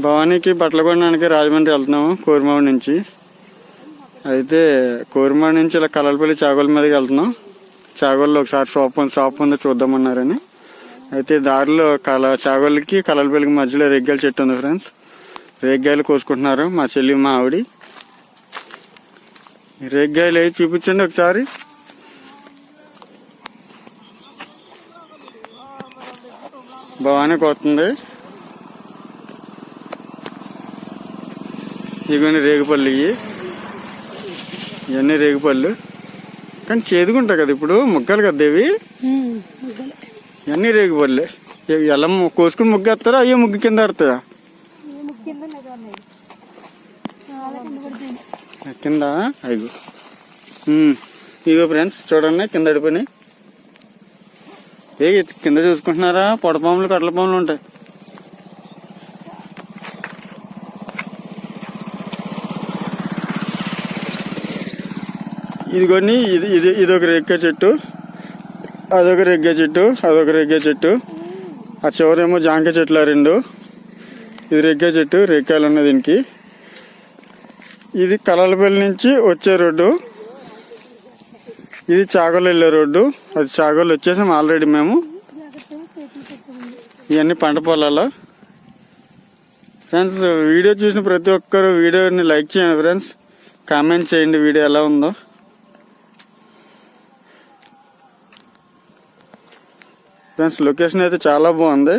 భవానీకి బట్టలు కొనడానికి రాజమండ్రి వెళ్తున్నాము కోరిమావు నుంచి. అయితే కోరిమావు నుంచి ఇలా కలలపల్లి చాగోల మీదకి వెళ్తున్నాం. చాగోల్లో ఒకసారి షాప్ ఉంది షాప్ ఉందో చూద్దామన్నారని. అయితే దారిలో కల చాగోళ్ళకి కలలపల్లికి మధ్యలో రేగ్గాయల చెట్టు ఉంది ఫ్రెండ్స్. రేగ్గాయలు కోసుకుంటున్నారు మా చెల్లి మా ఆవిడ. రేగ్గాయలు అవి చూపించండి ఒకసారి. భవానీకి వస్తుంది. ఇవన్నీ రేగుపళ్ళు ఇవి ఇవన్నీ రేగుపళ్ళు. కానీ చేదుకుంటాయి కదా ఇప్పుడు ముగ్గలు కదా ఇవి? ఇవన్నీ రేగుపళ్ళే. ఎలా కోసుకుని ముగ్గేస్తారా అయ్యో ముగ్గు కింద ఆడుతుందా కింద అయ్యో. ఇదిగో ఫ్రెండ్స్ చూడండి కింద అడిపోయినాయి ఏ కింద చూసుకుంటున్నారా? పొడపాములు కట్ల పాములు ఉంటాయి. ఇదిగోని ఇది ఇది ఇదొక రెగ్గ చెట్టు అదొక రెగ్గ చెట్టు అదొక రెగ్గ చెట్టు. ఆ చివరేమో జాంకాయ చెట్లు రెండు. ఇది రెగ్గ చెట్టు రేగ్గాయలు ఉన్నాయి దీనికి. ఇది కలలపల్లి నుంచి వచ్చే రోడ్డు. ఇది చాగోలు వెళ్ళే రోడ్డు. అది చాగోలు వచ్చేసాం ఆల్రెడీ మేము. ఇవన్నీ పంట పొలాలు ఫ్రెండ్స్ వీడియో చూసిన ప్రతి ఒక్కరు వీడియోని లైక్ చేయండి ఫ్రెండ్స్. కామెంట్ చేయండి వీడియో ఎలా ఉందో. ఫ్రెండ్స్ లొకేషన్ అయితే చాలా బాగుంది.